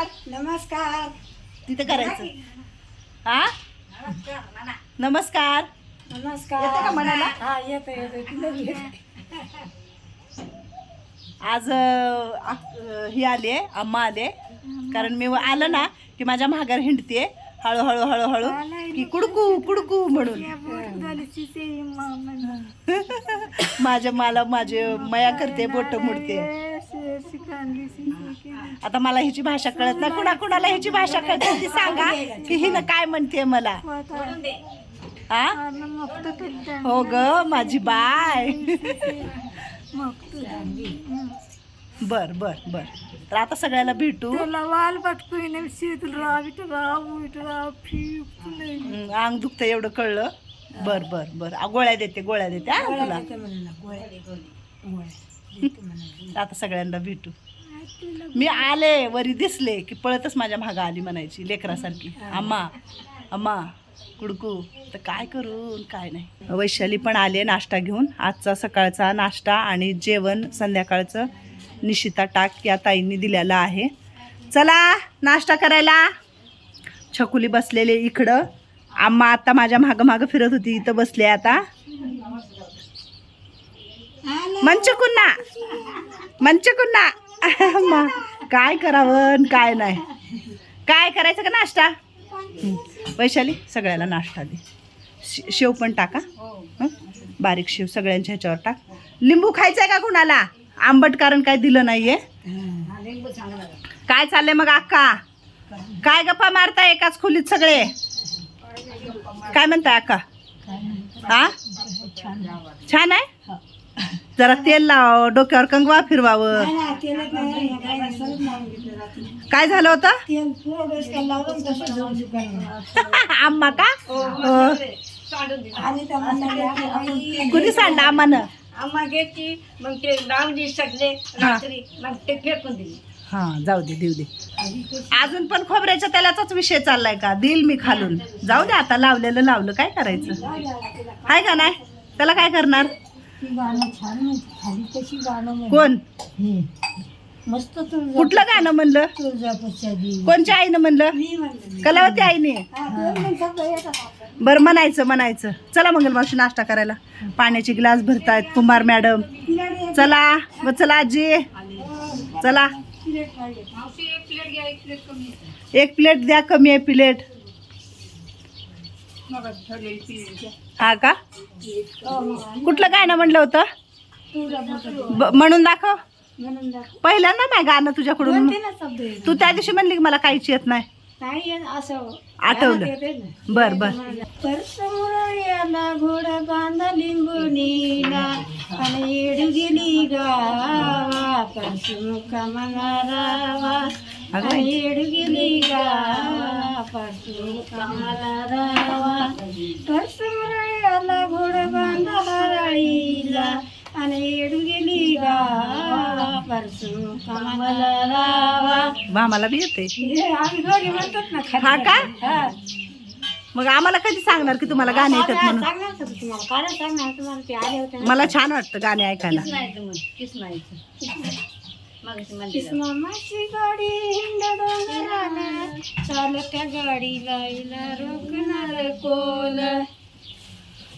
नमस्कार. नमस्कार. तिथे करायचं. हा? नमस्कार. नमस्कार. येतं का म्हणायला? हा येतं येतं. आज अं, आ- अं, ही आले अम्मा आले. कारण मी आलं ना की माझ्या महागार हिंडते हळूहळू हळूहळू की कुडकू कुडकू म्हणून. माझ्या मला माझे मया करते बोट मुडते. आता मला ह्याची भाषा कळत नाही. कुणा कुणाला ह्याची भाषा कळते ती सांगा. की हिनं काय म्हणते मला? हा हो ग माझी बाय. बर बर बर. तर आता सगळ्याला भेटू. अंग दुखतं एवढं कळलं? बर बर बर. गोळ्या देते गोळ्या देते तुला. आता सगळ्यांना भेटू. मी आले वरी दिसले की पळतच माझ्या मागं आली म्हणायची लेकरासारखी. आम्हा अम्मा कुडकू तर काय करू? न काय नाही. वैशाली पण आले नाश्ता घेऊन. आजचा सकाळचा नाश्ता आणि जेवण संध्याकाळचं निशिता टाक या ताईंनी दिलेला आहे. चला नाश्ता करायला. छकुली बसलेले इकडं. आम्हा आता माझ्या मागं मागं फिरत होती इथं बसले आता. मंचकुन्ना मंचकुन्ना. काय करावं काय नाही. काय करायचं का नाश्ता? वैशाली सगळ्याला नाश्ता दे. शे- शेव पण टाका. हं? बारीक शेव सगळ्यांच्या ह्याच्यावर टाक. लिंबू खायचंय का कुणाला? आंबट कारण काय दिलं नाहीये? काय चाललंय मग अक्का? काय गप्पा मारताय एकाच खोलीत सगळे? काय म्हणताय अक्का? हा? छान आहे? जरा तेल लाव डोक्यावर कंगवा फिरवावं. काय झालं होतं? आम्हा का? हो. कुणी सांडलं? आम्हानं? आम्हा घेतली मग ते लावली सगळे रात्री मग ते फेकून दिली. हा जाऊ दे देऊ दे. अजून पण खोबऱ्याच्या तेलाचाच विषय चाललाय का? देईल मी खालून. जाऊ दे आता लावलेलं लावलं. काय करायचं? हाय का नाही? त्याला काय करणार? ती गाणं छान म्हणते खाली कशी गाणं म्हणते. कोण? हे. मस्त तुळजा कुठलं गाणं म्हणलं? तुळजापूरच्या देवी कोणच्या आईनं म्हणलं? मी कलावती आईने. हा, दोन. बरं म्हणायचं म्हणायचं. चला मंगल मावशी नाश्ता करायला. पाण्याचे ग्लास भरतायत कुमार मॅडम. चला व चला आजी. चला. एक प्लेट द्या कमी आहे प्लेट. हा का? कुठलं गाणं म्हणलं होतं? म्हणून दाखव. पहिल्यांदा नाही गाणं तुझ्याकडून. तू त्या दिवशी म्हणली की मला काहीच येत नाही. आठवलं. बर बर. परसमोर याला घोड बांधा लिंबुनीला आणि येड गेली गावा परसमुख आणि येड गेली गावा रावा घोड बांधा हराळीला आणि गेली रावा. बा येते. हे आम्ही दोघी म्हणतात ना खाली हा का? हा. मग आम्हाला कधी सांगणार की तुम्हाला गाणे येतात म्हणून? सांगणार का तुम्हाला. काय सांगणार तुम्हाला? ते आले होते ना. मला छान वाटतं गाणे ऐकायला. मामाची गाडी हिंड डोंगराला चालत्या गाडीला हिला रोखणार कोल.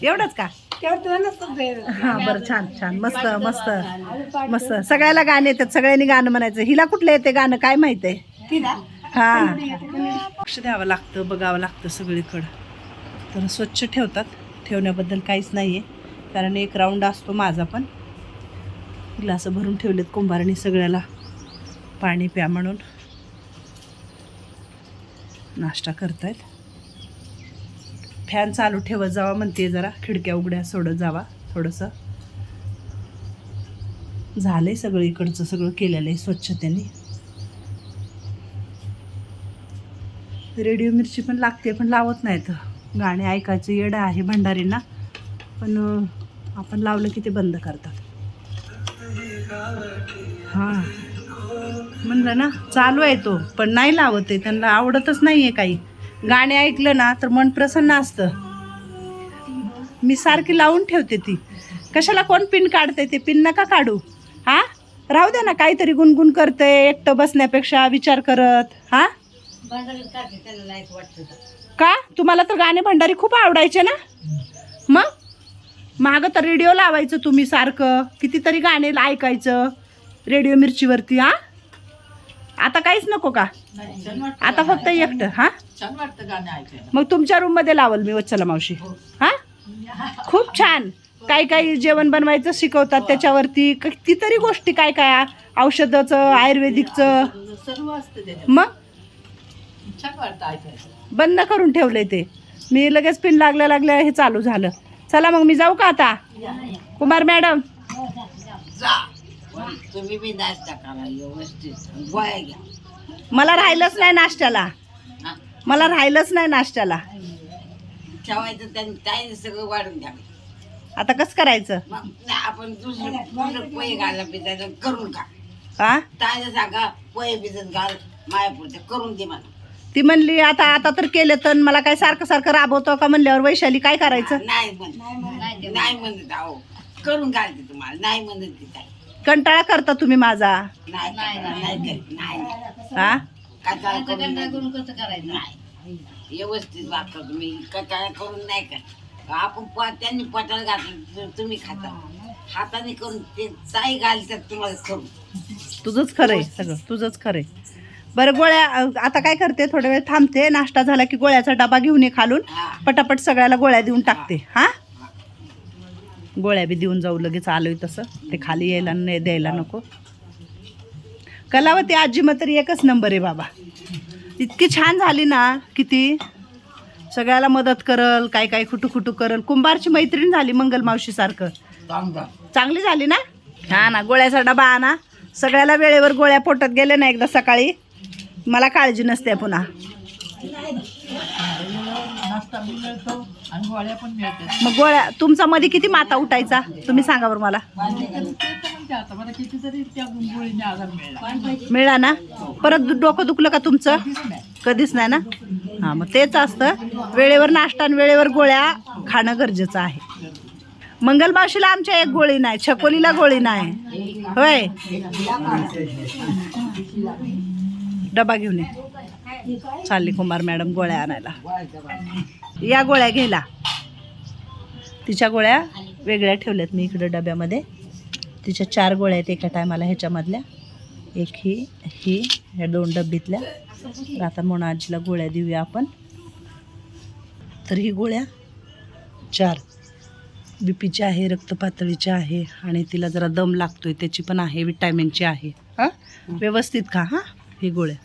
एवढंच का. हा बरं छान छान. मस्त मस्त. मस्त. सगळ्याला गाणे येतात सगळ्यांनी गाणं म्हणायचं. हिला कुठलं येते गाणं? काय माहीत आहे? तिला? हा. लक्ष द्यावं लागतं बघावं लागतं सगळीकडं. तर स्वच्छ ठेवतात. ठेवण्याबद्दल काहीच नाही आहे कारण एक राऊंड असतो माझा पण. ग्लासं भरून ठेवलेत कुंभाराने सगळ्याला. पाणी प्या म्हणून. नाश्ता करतायत. फॅन चालू ठेवत जावा म्हणते जरा. खिडक्या उघड्या सोडत जावा थोडंसं. झालंय सगळं इकडचं सगळं केलेलं आहे स्वच्छतेने. रेडिओ मिरची पण लागते पण लावत नाहीत. गाणे ऐकायचं येडं आहे भंडारींना. पण आपण लावलं की ते बंद करतात. हां. म्हणलं ना चालू आहे तो पण नाही लावत आहे. त्यांना आवडतच नाही आहे काही. गाणे ऐकलं ना तर मन प्रसन्न असतं. मी सारखी लावून ठेवते ती. कशाला कोण पिन काढते ते? पिन नका काढू. हां? राहू द्या ना काहीतरी गुणगुण करते एकटं बसण्यापेक्षा विचार करत. हा? का? तुम्हाला तर गाणे भंडारी खूप आवडायचे ना? मागं तर रेडिओ लावायचं तुम्ही सारखं. कितीतरी गाणे ऐकायचं रेडिओ मिरचीवरती हा? आता काहीच नको का? आता फक्त एकटं हा? मग तुमच्या रूममध्ये लावल मी वत्सला मावशी. हा. खूप छान. काय काय जेवण बनवायचं शिकवतात त्याच्यावरती. कितीतरी गोष्टी काय काय औषधाचं आयुर्वेदिकचं. सर्व असतं त्याच्यात. मग? बंद करून ठेवलंय ते. मी लगेच पिन लागल्या लागल्या हे चालू झालं. चला मग मी जाऊ का आता? कुमार मॅडम. तुम्ही बी नाश्ता करा व्यवस्थित. गोळ्या घ्या. मला राहिलंच नाही नाश्त्याला. मला राहिलंच नाही नाश्त्याला. ठेवायचं त्यांनी ताईने सगळं वाढून द्या. आता कसं करायचं? आपण दुसरं पोहे घालला पिठाचं करून का हा ताईने सांगा पोहे भिजत घाल मायापुरते करून दे मला. ती म्हणली आता आता तर केलं तर मला काय सारखं सारखं राबवतो का? म्हणल्यावर वैशाली काय करायचं? नाही म्हणत नाही म्हणत अहो. करून घालते तुम्हाला नाही म्हणत ती ताई कंटाळा करता तुम्ही माझा. नाही करणार, नाही करीत, नाही. हा? कटाळा करून नाही. नाही. व्यवस्थित वागता तुम्ही कटाळा करून नाही का आपण प- त्यांनी पटाळ घातलं तर तुम्ही खाता. हाताने करून ते ताई घालतात तुम्हाला करून. तुझंच खरंय सगळं तुझंच खरंय बरं गोळ्या आता काय करते थोड्या वेळ थांबते नाश्ता झाला की गोळ्याचा डबा घेऊन ये खालून पटापट सगळ्याला गोळ्या देऊन टाकते हा? गोळ्या बी देऊन जाऊ लगेच आलोय तसं ते खाली यायला नाही द्यायला नको. कलावती आजी मग तरी एकच नंबर आहे बाबा. इतकी छान झाली ना किती? सगळ्याला मदत करल काय काय खुटू खुटू करल. कुंभारची मैत्रीण झाली मंगल मावशीसारखं चांगलं. चांगली झाली ना? हा ना गोळ्याचा डबा आणा. सगळ्याला वेळेवर गोळ्या पोटात गेले ना एकदा सकाळी. मला काळजी नसते पुन्हा. मग गोळ्या तुमचा मध्ये किती माता उठायचा? तुम्ही सांगा बरं मला. मिळा ना? परत दु- डोकं दुखलं का तुमचं? कधीच नाही ना? हां मग तेच असतं. वेळेवर नाश्ता आणि वेळेवर गोळ्या खाणं गरजेचं आहे. मंगलमावशीला आमच्या एक गोळी नाही छकोलीला गोळी नाही. होय? डबा घेऊन ये. चालली कुमार मॅडम गोळ्या आणायला. या गोळ्या घ्यायला. तिच्या गोळ्या वेगळ्या ठेवल्यात मी इकडं डब्यामध्ये. तिच्या चार गोळ्या आहेत एका टायमाला ह्याच्यामधल्या. एक ही ही ह्या दोन डब्बीतल्या. तर आता म्हणून आजीला गोळ्या देऊया आपण. तर ही गोळ्या चार. बी पीची आहे रक्तपातळीची आहे आणि तिला जरा दम लागतोय त्याची पण आहे विटॅमिनची आहे. हां? व्यवस्थित खा हां? ही गोळ्या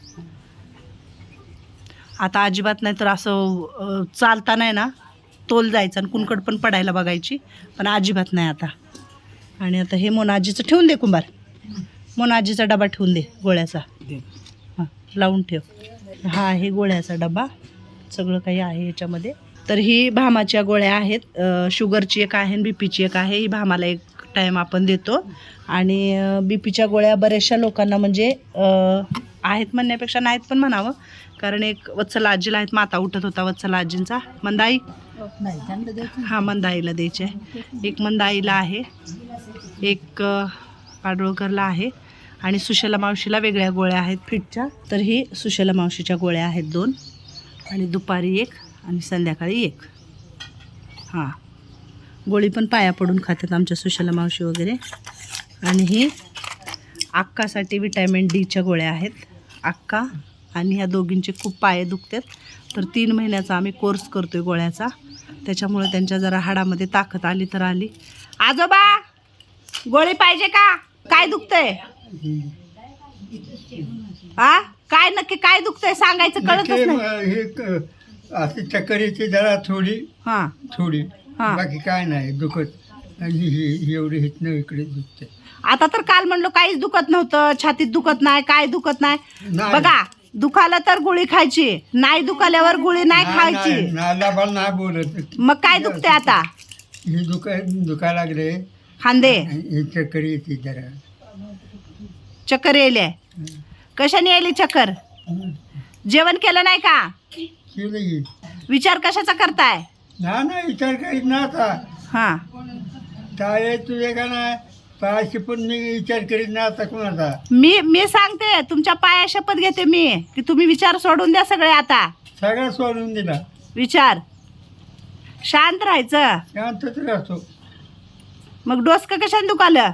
आता अजिबात नाही तर असं चालता नाही ना तोल जायचं आणि कुणकड पण पडायला बघायची पण अजिबात नाही आता. आणि आता हे मोनाजीचं ठेवून दे कुंभार. मोनाजीचा डबा ठेवून दे गोळ्याचा. हां लावून ठेव. हा आहे गोळ्याचा डबा. सगळं काही आहे याच्यामध्ये. तर ही भामाच्या गोळ्या आहेत. शुगरची एक आहे आणि बी पीची एक आहे. ही भामाला एक टाईम आपण देतो. आणि बी पीच्या गोळ्या बऱ्याचशा लोकांना म्हणजे आहेत म्हणण्यापेक्षा नाहीत पण म्हणावं. कारण एक वत्सला आजीला आहेत माता उठत होता वत्सला आजींचा मंदाई हा मंदाईला द्यायचे आहे. एक मंदाईला आहे. एक पाडळकरला आहे. आणि सुशला मावशीला वेगळ्या गोळ्या आहेत फिटच्या. तर ही सुशला मावशीच्या गोळ्या आहेत दोन. आणि दुपारी एक आणि संध्याकाळी एक. हां. गोळी पण पाया पडून खातात आमच्या सुशला मावशी वगैरे. आणि ही अक्कासाठी विटॅमिन डीच्या गोळ्या आहेत. अक्का आणि ह्या दोघींचे खूप पाय दुखतात. तर तीन महिन्याचा आम्ही कोर्स करतोय गोळ्याचा. त्याच्यामुळे त्यांच्या जरा हाडामध्ये ताकद आली तर आली. आजोबा गोळी पाहिजे का? काय दुखतंय? हा काय नक्की काय दुखतंय सांगायचं कळतच ते नाही. हे येते जरा थोडी हा. थोडी. हा. बाकी काय नाही दुखत. आणि ही ही एवढी हितनं इकडे दुखते. आता तर काल म्हणलो काहीच दुखत नव्हतं छातीत दुखत नाही काय दुखत नाही. नाही. बघा दुखालं तर गोळी खायची नाही दुखाल्यावर गोळी नाही खायची. नादाबाल नाही बोलत. मग काय दुखते आता? ही दुखा दुखा लागले. खांदे. ही चक्कर येते जरा. चक्कर येले कशाने यायली चक्कर? जेवण केलं नाही का? केलं विचार कशाचा करताय? ना ना विचार करीत ना आता. हा. काय तुझे का नाही? पायाशी पण मी विचार करीत नाही आता कोणाचा. मी मी सांगते तुमच्या पाया शपथ घेते मी. की तुम्ही विचार सोडून द्या सगळे आता. सगळा सोडून दिला. विचार. शांत राहायचं. शांतच राहतो. मग डोसकं कशाने दुखालं?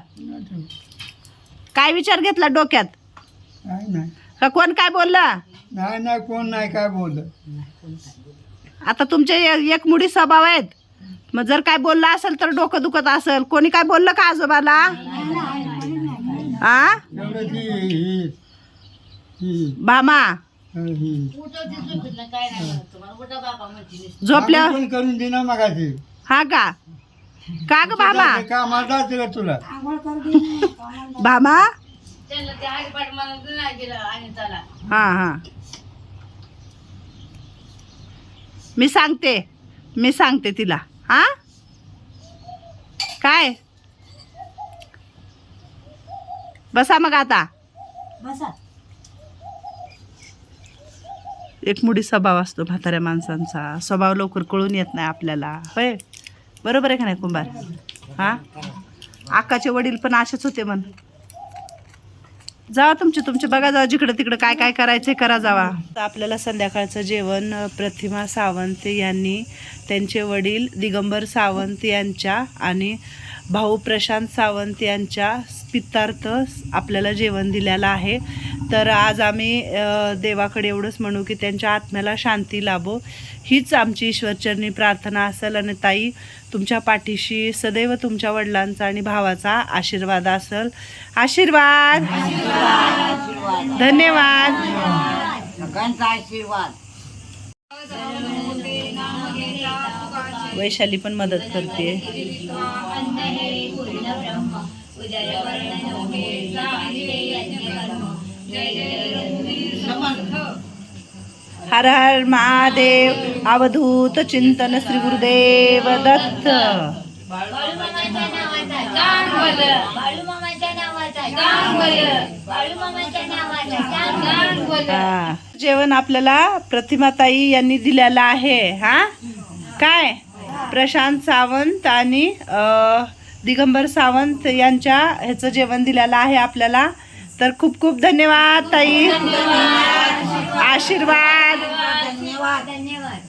काय विचार घेतला डोक्यात? काय नाही. का कोण काय बोललं? नाही नाही कोण नाही काय बोललं. आता तुमचे ए- एक मुडी स्वभाव आहेत. मग जर काय बोललं असेल तर डोकं दुखत असेल. कोणी काय बोललं का आजोबाला? आ? ही झोपल्या करून दे ना मगाशी. हा का? का ग जायचं का तुला? भामा? हा हा. मी सांगते. मी सांगते तिला. हा? काय? बसा मग आता. एक मुडी स्वभाव असतो म्हाताऱ्या माणसांचा. स्वभाव लवकर कळून येत नाही आपल्याला. होय? बरोबर आहे का नाही कुंभार? हा? आकाचे वडील पण असेच होते म्हण. जावा तुमचे तुमचे बघा जावा जिकडं तिकडं काय काय करायचं करा जावा. आपल्याला संध्याकाळचं जेवण प्रतिमा सावंत यांनी त्यांचे वडील दिगंबर सावंत यांच्या आणि भाऊ प्रशांत सावंत यांच्या पित्तार्थ आपल्याला जेवण दिलेलं आहे. तर आज आम्ही देवाकडे एवढंच म्हणू की त्यांच्या आत्म्याला शांती लाभो. हीच आमची ईश्वरचरणी प्रार्थना असेल आणि ताई तुमच्या पाठीशी सदैव तुमच्या वडिलांचा आणि भावाचा आशीर्वाद असेल. आशीर्वाद! आशीर्वाद धन्यवाद! सगळ्यांचा आशीर्वाद. वैशाली पण मदत करते हर हर महादेव अवधूत चिंतन श्री गुरुदेव दत्त। जेवण आपल्याला प्रतिमाताई यांनी दिलेलं आहे हा? काय? प्रशांत सावंत आणि दिगंबर सावंत यांच्या ह्याचं जेवण दिलेलं आहे आपल्याला. तर खूप खूप धन्यवाद ताई. आशीर्वाद. धन्यवाद.